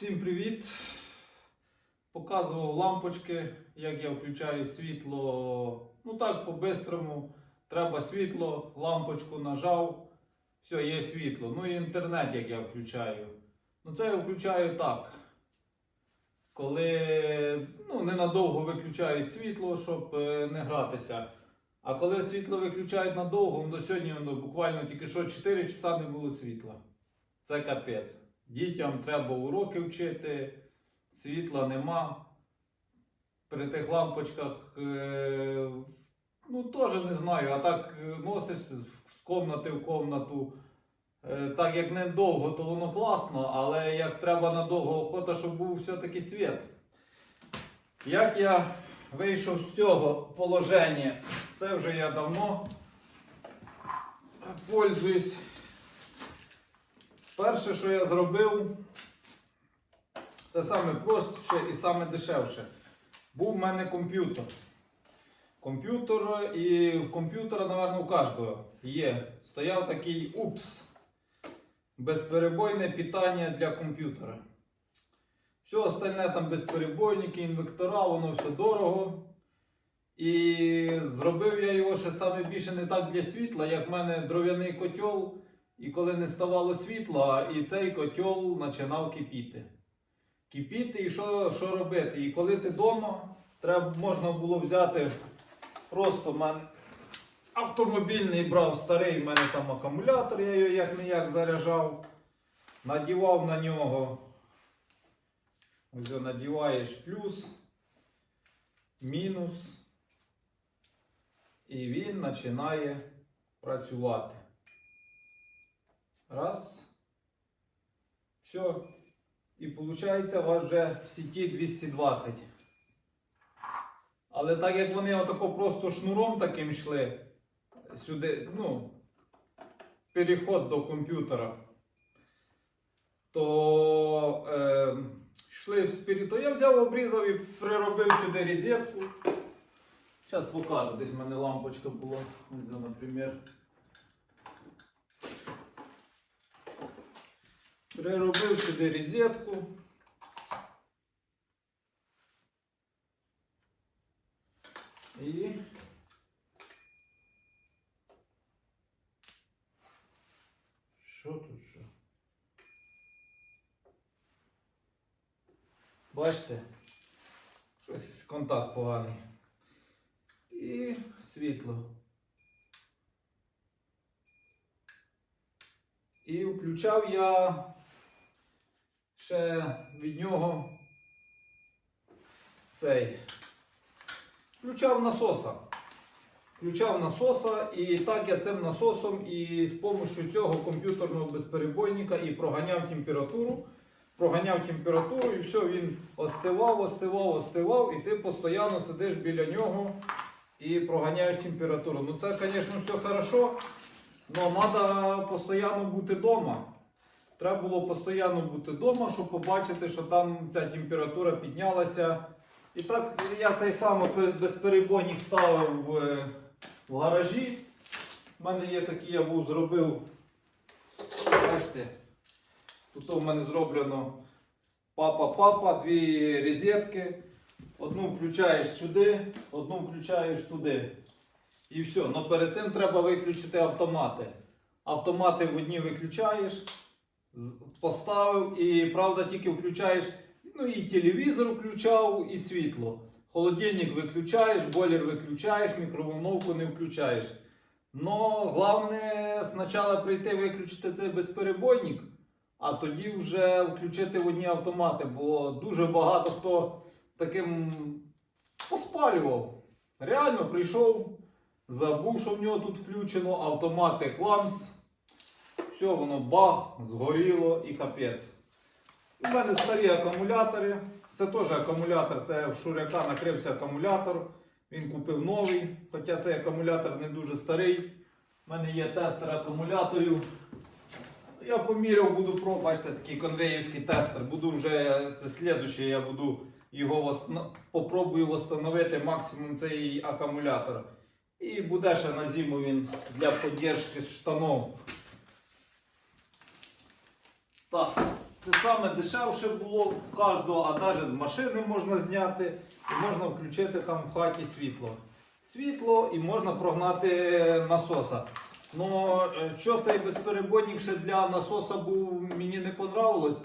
Всім привіт! Показував лампочки, як я включаю світло. Ну так, по-бистрому. Треба світло, лампочку нажав, все, є світло. Ну і інтернет, як я включаю. Ну це я включаю так. Коли ну, ненадовго виключають світло, щоб е, не гратися. А коли світло виключають надовго, ну, до сьогодні ну, буквально тільки що 4 часа не було світла. Це капець. Дітям треба уроки вчити, світла нема. При тих лампочках, е, ну теж не знаю, а так е, носиш з- комнати в комнату. Е, Так як не довго, то воно класно, але як треба надовго охота, щоб був все-таки світ. Як я вийшов з цього положення, це вже я давно пользуюсь. Перше, що я зробив, це саме простіше і саме дешевше. Був в мене комп'ютер. Комп'ютер і комп'ютера, напевно, у кожного є. Стояв такий УПС. Безперебойне питання для комп'ютера. Все остальне там безперебойники, інвектора, воно все дорого. І зробив я його ще саме більше не так для світла, як в мене дров'яний котел. І коли не ставало світла, і цей котел починав кипіти. Кипіти і що, що робити? І коли ти вдома, треба можна було взяти просто мене автомобільний брав старий, в мене там акумулятор, я його як не як заряджав, надівав на нього. Ось надіваєш плюс, мінус. І він починає працювати. Раз. Все. І виходить у вас вже в сіті 220. Але так як вони отако просто шнуром таким йшли сюди, ну, переход до комп'ютера, то е, йшли в спірі, то я взяв, обрізав і приробив сюди розетку. Зараз покажу, десь в мене лампочка була, наприклад. Приробив сюди розетку. І що тут що? Бачите? Щось контакт поганий. І світло. І включав я ще від нього цей. Включав насоса. Включав насоса, і так я цим насосом і з допомогою цього комп'ютерного безперебойника і проганяв температуру. Проганяв температуру і все, він остивав, остивав, остивав, і ти постійно сидиш біля нього і проганяєш температуру. Ну це, звісно, все хорошо. Ну, треба постійно бути вдома. Треба було постійно бути вдома, щоб побачити, що там ця температура піднялася. І так я цей самий пе- безперебойник ставив в, в гаражі. У мене є такий, я був зробив. Бачите, тут у мене зроблено папа-папа, дві розетки. Одну включаєш сюди, одну включаєш туди. І все. Но перед цим треба виключити автомати. Автомати в одні виключаєш, поставив і правда тільки включаєш. Ну і телевізор включав, і світло. Холодильник виключаєш, бойлер виключаєш, мікроволновку не включаєш. Но головне спочатку прийти виключити цей безперебойник, а тоді вже включити в одні автомати, бо дуже багато хто таким поспалював. Реально прийшов, забув, що в нього тут включено, автомати кламс. Все, воно бах, згоріло і капець. У мене старі акумулятори. Це теж акумулятор, це в Шуряка накрився акумулятор. Він купив новий, хоча цей акумулятор не дуже старий. У мене є тестер акумуляторів. Я поміряв, буду про, бачите, такий конвеївський тестер. Буду вже, це слідуще, я буду його попробую встановити максимум цей акумулятор. І буде ще на зиму він для підтримки штанов. Так, це саме дешевше було в кожного, а навіть з машини можна зняти і можна включити там в хаті світло. Світло і можна прогнати насоса. Ну, е, що цей безперебойник для насоса був, мені не понравилось.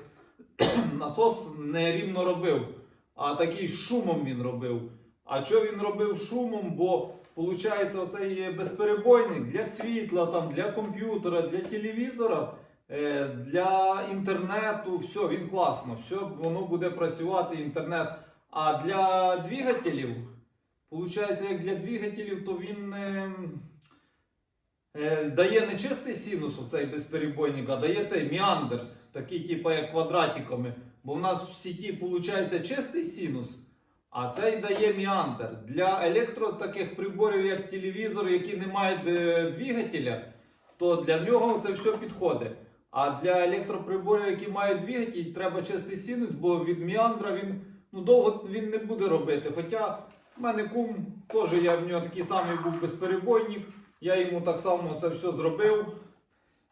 Насос не рівно робив, а такий шумом він робив. А що він робив шумом? Бо виходить, оцей безперебойник для світла, там, для комп'ютера, для телевізора, е, для інтернету, все, він класно, все, воно буде працювати, інтернет. А для двигателів, виходить, як для двигателів, то він е, е, дає не чистий синус, оцей безперебойник, а дає цей міандр, такий, типу, як квадратиками. Бо в нас в сіті виходить чистий синус. А цей дає міандр. Для електро таких приборів, як телевізор, які не мають е, двигателя, то для нього це все підходить. А для електроприборів, які мають двигатель, треба чистий синус, бо від міандра він ну, довго він не буде робити. Хоча в мене кум теж я в нього такий самий був безперебойник. Я йому так само це все зробив.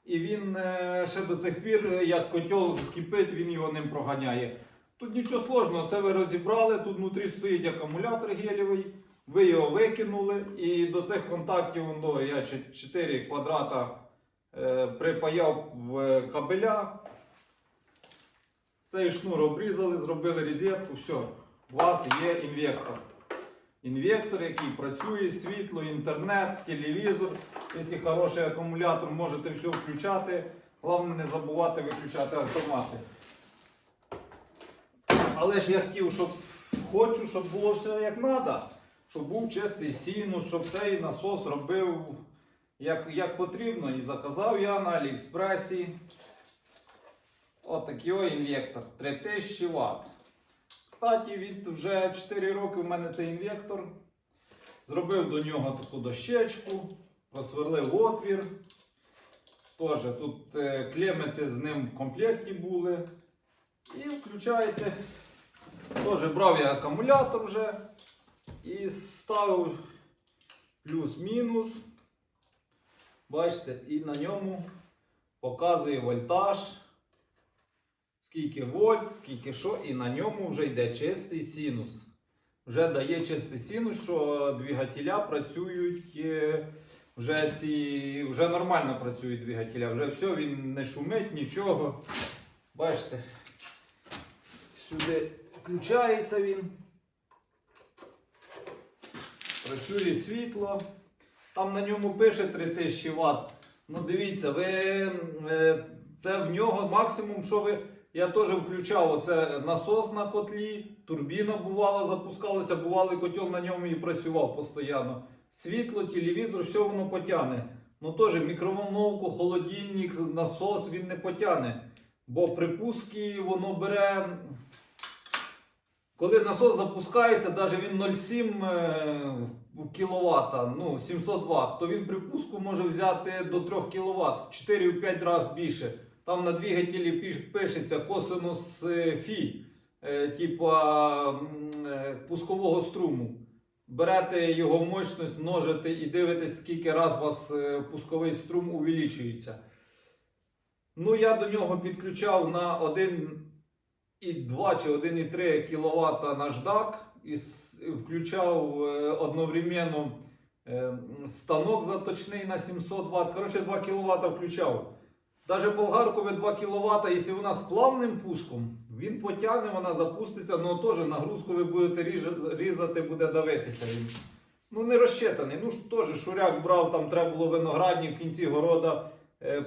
І він е, ще до цих пір, як котел кипить, він його ним проганяє. Тут нічого сложного, це ви розібрали. Тут внутрі стоїть акумулятор гелєвий, ви його викинули, і до цих контактів воно, я 4 квадрата припаяв в кабеля. Цей шнур обрізали, зробили розетку, все. У вас є інвектор. Інвектор, який працює, світло, інтернет, телевізор. Якщо хороший акумулятор, можете все включати. Головне не забувати виключати автомати. Але ж я хотів, щоб хочу, щоб було все як треба. Щоб був чистий синус, щоб цей насос робив як, як потрібно. І заказав я на Аліекспресі. Отакий о інвектор 3000 Вт. Кстати, від вже 4 роки в мене цей інвектор. Зробив до нього таку дощечку, просверлив отвір. Теж тут е, клемиці з ним в комплекті були. І включаєте. Теж брав я акумулятор вже і ставив плюс-мінус. Бачите, і на ньому показує вольтаж. Скільки вольт, скільки що, і на ньому вже йде чистий синус. Вже дає чистий синус, що двигателя працюють, е, вже ці, вже нормально працюють двигателя, вже все, він не шумить, нічого. Бачите, сюди включається він. Працює світло. Там на ньому пише 3000 Вт. Ну дивіться, ви е, це в нього максимум, що ви. Я теж включав оце насос на котлі, турбіна бувала, запускалася, бувалий котел на ньому і працював постійно. Світло, телевізор, все воно потягне. Ну теж мікроволновку, холодильник, насос він не потягне. Бо припуски воно бере. Коли насос запускається, навіть він 0,7 кВт, ну 700 Вт, то він припуску може взяти до 3 кВт, в 4-5 разів більше. Там на двигателі пишеться косинус е, фі, е, типа е, пускового струму. Берете його мощність, множите і дивитесь, скільки раз у вас е, пусковий струм увеличується. Ну, я до нього підключав на 1,2 чи 1,3 кВт наждак і включав е, одновременно е, станок заточний на 700 Вт. Коротше, 2 кВт включав. Даже болгарку ви 2 кВт, якщо вона з плавним пуском, він потягне, вона запуститься, але теж нагрузку ви будете різати, буде давитися він. Ну не розчитаний. Ну теж шуряк брав, там треба було виноградник в кінці города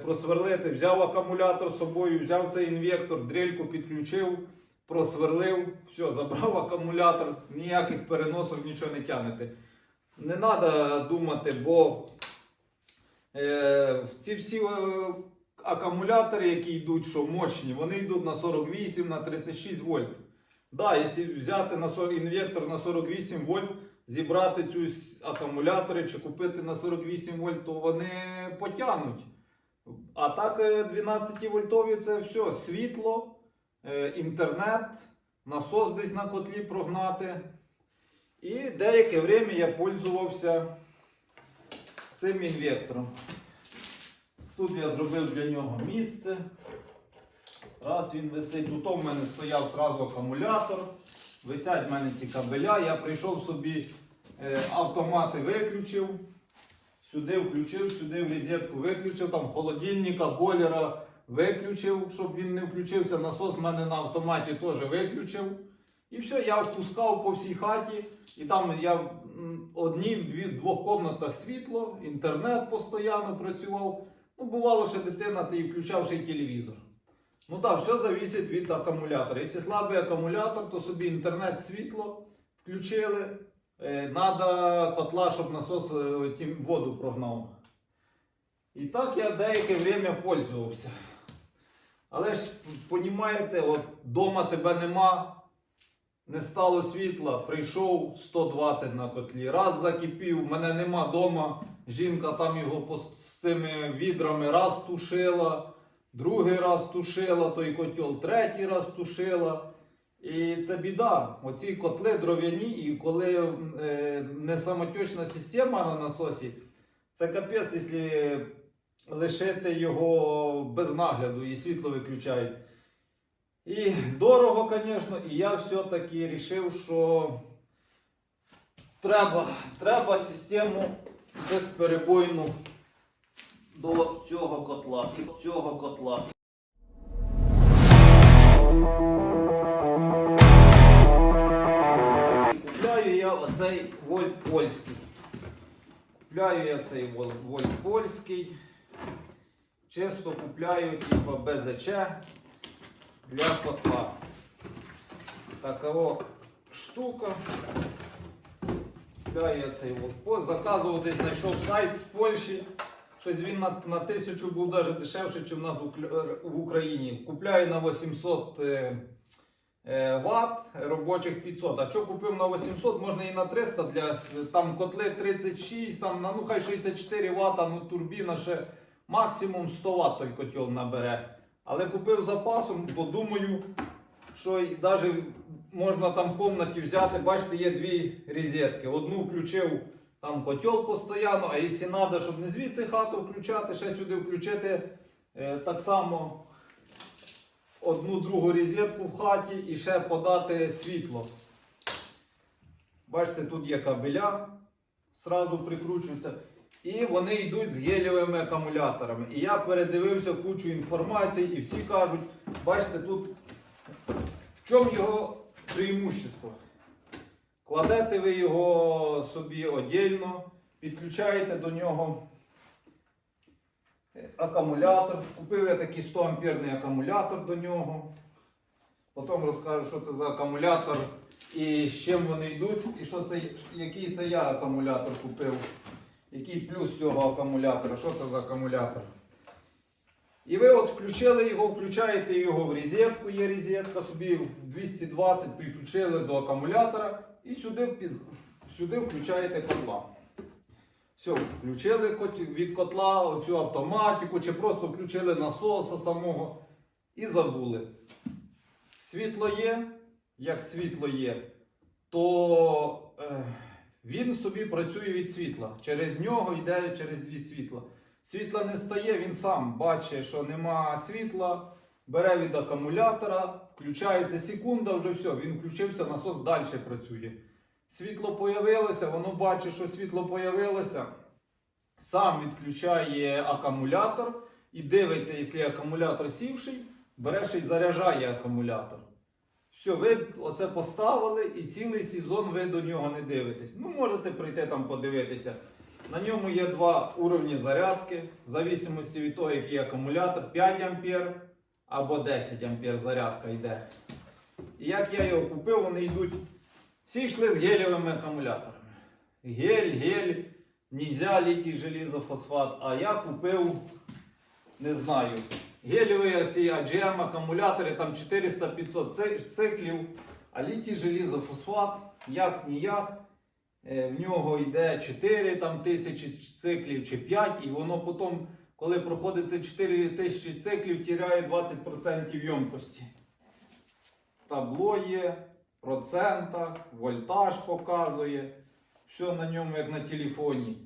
просверлити. Взяв акумулятор з собою, взяв цей інвектор, дрельку підключив, просверлив, все, забрав акумулятор, ніяких переносок, нічого не тягнете. Не треба думати, бо е, ці всі е, акумулятори, які йдуть, що мощні, вони йдуть на 48, на 36 вольт. Да, якщо взяти на 40, інвектор на 48 вольт, зібрати цю акумулятори чи купити на 48 вольт, то вони потягнуть. А так е, 12 вольтові це все світло, е, інтернет, насос десь на котлі прогнати. І деяке время я пользувався цим інвектором. Тут я зробив для нього місце. Раз він висить, тут в мене стояв зразу акумулятор. Висять в мене ці кабеля. Я прийшов собі е, автомати виключив. Сюди включив, сюди в розетку виключив, там холодильника, бойлера виключив, щоб він не включився. Насос в мене на автоматі теж виключив. І все, я впускав по всій хаті. І там я в одній, в двох комнатах світло, інтернет постійно працював. Ну, бувало, що дитина, ти включав ще й телевізор. Ну так, все залежить від акумулятора. Якщо слабий акумулятор, то собі інтернет, світло включили. Е, Надо котла, щоб насос е, воду прогнав. І так я деяке время пользувався. Але ж, понімаєте, от дома тебе нема, не стало світла, прийшов 120 на котлі. Раз закипів, мене нема дома. Жінка там його з цими відрами раз тушила, другий раз тушила той котел, третій раз тушила. І це біда. Оці котли дров'яні, і коли е, не самотечна система на насосі, це капець, якщо лишити його без нагляду і світло виключають. І дорого, звісно, і я все-таки вирішив, що треба, треба систему безперебойну до цього котла. До цього котла. Я оцей вольт польський. Купляю я цей вольт польський. Чисто купляю типа БЗЧ для котла. Такова штука. Купляю я цей вольт. Заказував десь знайшов сайт з Польщі. Щось він на, на тисячу був навіть дешевше, ніж в нас в Україні. Купляю на 800 е, Вт, робочих 500. А що купив на 800, можна і на 300 для там котли 36, там ну хай 64 Вт, ну турбіна ще максимум 100 Вт той котел набере. Але купив запасом, бо думаю, що навіть можна там в кімнаті взяти, бачите, є дві розетки. Одну включив там котел постійно, а якщо треба, щоб не звідси хату включати, ще сюди включити е, так само одну другу розетку в хаті і ще подати світло. Бачите, тут є кабеля, зразу прикручуються. І вони йдуть з гелієвими акумуляторами. І я передивився кучу інформації, і всі кажуть, бачите, тут в чому його преимущество? Кладете ви його собі одільно, підключаєте до нього акумулятор. Купив я такий 100 амперний акумулятор до нього. Потім розкажу, що це за акумулятор і з чим вони йдуть, і що це, який це я акумулятор купив. Який плюс цього акумулятора? Що це за акумулятор? І ви от включили його, включаєте його в розетку, є розетка, собі в 220 підключили до акумулятора і сюди, сюди включаєте котла. Все, включили від котла оцю автоматику, чи просто включили насоса самого і забули. Світло є, як світло є, то е, він собі працює від світла. Через нього йде через від світла. Світла не стає, він сам бачить, що нема світла, бере від акумулятора, включається секунда, вже все, він включився, насос далі працює. Світло появилося, воно бачить, що світло появилося, сам відключає акумулятор і дивиться, якщо акумулятор сівший, бере ще й заряджає акумулятор. Все, ви оце поставили і цілий сезон ви до нього не дивитесь. Ну, можете прийти там подивитися. На ньому є два уровні зарядки, в зависимості від того, який акумулятор 5 ампер або 10 ампер зарядка йде. І як я його купив, вони йдуть. Всі йшли з гелєвими акумуляторами. Гель, гель, нельзя літій желізофосфат. А я купив, не знаю, гелєві ці AGM акумулятори, там 400-500 циклів, а літій желізофосфат, як ніяк. Е, В нього йде 4 там, тисячі циклів чи 5, і воно потім, коли проходить це 4 тисячі циклів, тіряє 20% ємкості. Табло є, процентах, вольтаж показує. Все на ньому, як на телефоні.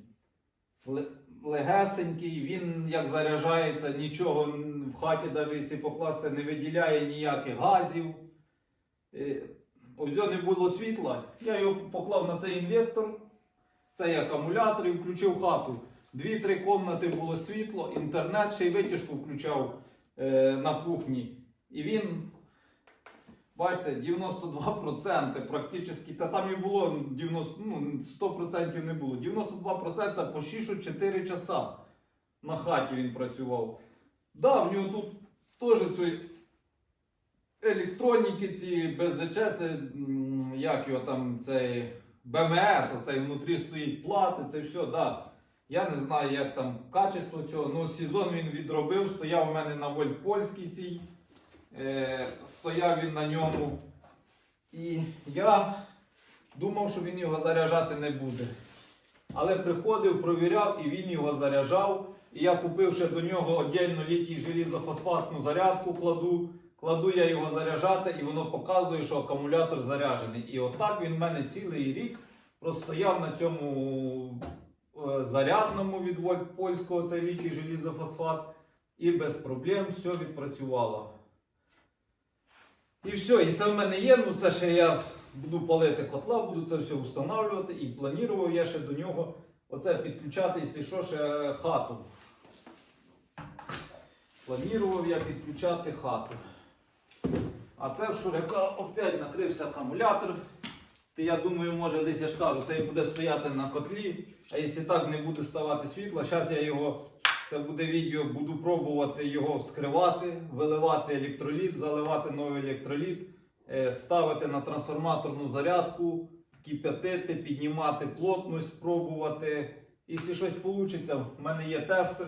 Легесенький, він як заряджається, нічого в хаті, навіть якщо покласти, не виділяє ніяких газів. Е, Ось не було світла. Я його поклав на цей інвектор, цей акумулятор і включив хату. Дві-три кімнати було світло, інтернет ще й витяжку включав е, на кухні. І він, бачите, 92% практично, та там і було 90, ну, 100% не було. 92% по 6-4 часа на хаті він працював. Да, в нього тут теж цієї електроніки, ці БЗЧ, це як його там, цей БМС, оцей внутрі стоїть плати, це все, да. Я не знаю, як там качество цього. Ну, сезон він відробив, стояв у мене на вольт польській цій. Е, стояв він на ньому. І я думав, що він його заряджати не буде. Але приходив, провіряв і він його заряджав. І я купив ще до нього отдельно літій желізофосфатну зарядку кладу. Кладу я його заряджати, і воно показує, що акумулятор заряджений. І отак він в мене цілий рік простояв на цьому е, зарядному від вольт польського, цей літій желізофосфат. І без проблем все відпрацювало. І все, і це в мене є. Ну це ще я буду палити котла, буду це все встановлювати. І планував я ще до нього оце підключати, якщо що, ще хату. Планував я підключати хату. А це в Шуряка опять накрився акумулятор. Ти, я думаю, може десь я ж кажу, це і буде стояти на котлі. А якщо так не буде ставати світло, зараз я його, це буде відео, буду пробувати його вскривати, виливати електроліт, заливати новий електроліт, е, ставити на трансформаторну зарядку, кип'ятити, піднімати плотність, пробувати. Якщо щось вийде, в мене є тестер.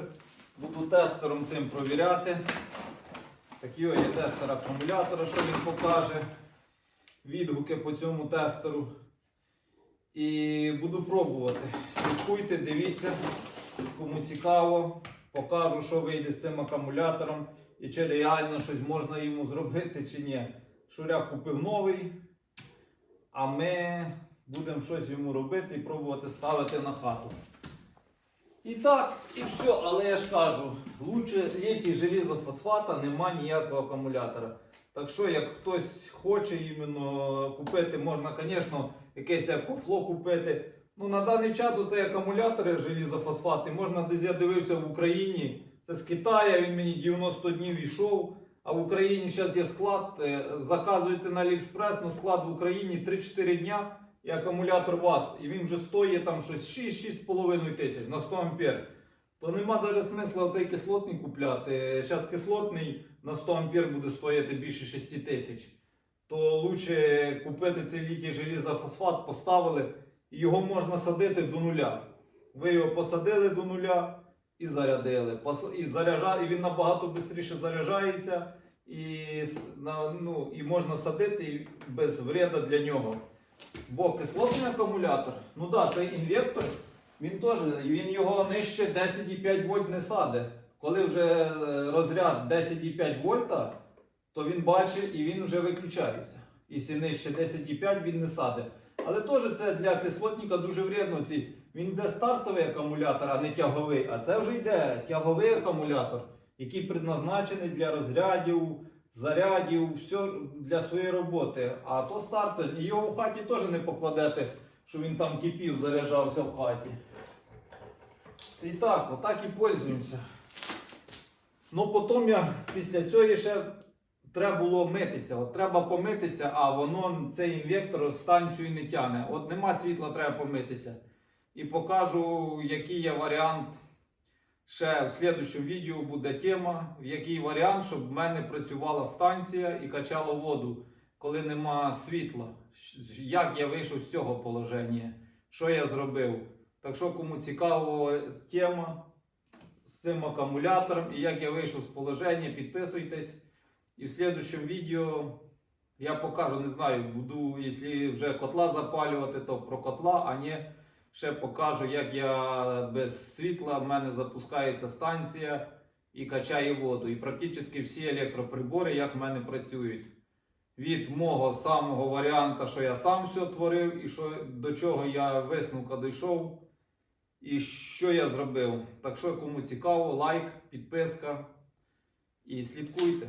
Буду тестером цим провіряти. Такий є тестер акумулятора, що він покаже. Відгуки по цьому тестеру. І буду пробувати. Слідкуйте, дивіться, кому цікаво. Покажу, що вийде з цим акумулятором і чи реально щось можна йому зробити, чи ні. Шуряк купив новий, а ми будемо щось йому робити і пробувати ставити на хату. І так, і все, але я ж кажу, лучше літій желізофосфата нема ніякого акумулятора. Так що, як хтось хоче іменно купити, можна, звісно, якесь екофло купити. Ну, на даний час оцей акумулятори желізофосфати можна десь я дивився в Україні. Це з Китаю, він мені 90 днів йшов. А в Україні зараз є склад. е, Заказуєте на Аліекспрес, на склад в Україні 3-4 дня і акумулятор у вас. І він вже стоїть там щось 6-6,5 тисяч на 100 ампер. То нема навіть смисла оцей кислотний купляти. Зараз кислотний на 100 ампер буде стояти більше 6 тисяч. То лучше купити цей літій желізофосфат, поставили, його можна садити до нуля. Ви його посадили до нуля і зарядили. І, заряджа... і він набагато швидше заряджається, і, ну, і можна садити без вреда для нього. Бо кислотний акумулятор, ну да, цей інвектор, він теж він його нижче 10,5 вольт не саде. Коли вже е, розряд 10,5 вольта, то він бачить і він вже виключається. Якщо нижче 10,5 він не саде. Але теж це для кислотника дуже вредно. Він йде стартовий акумулятор, а не тяговий. А це вже йде тяговий акумулятор, який предназначений для розрядів, зарядів, все для своєї роботи. А то стартовий. І його в хаті теж не покладете, що він там кипів, заряджався в хаті. І так, отак і пользуємося. Ну потім я після цього ще треба було митися. От треба помитися, а воно цей інвектор станцію не тягне. От нема світла, треба помитися. І покажу, який є варіант. Ще в слідчому відео буде тема, в який варіант, щоб в мене працювала станція і качала воду, коли нема світла. Як я вийшов з цього положення, що я зробив. Так що, кому цікава тема з цим акумулятором і як я вийшов з положення, підписуйтесь. І в слідчому відео я покажу, не знаю, буду, якщо вже котла запалювати, то про котла, а не ще покажу, як я без світла в мене запускається станція і качає воду. І практично всі електроприбори, як в мене працюють. Від мого самого варіанта, що я сам все творив, і що, до чого я висновка дійшов, і що я зробив. Так що, кому цікаво, лайк, підписка. і слідкуйте.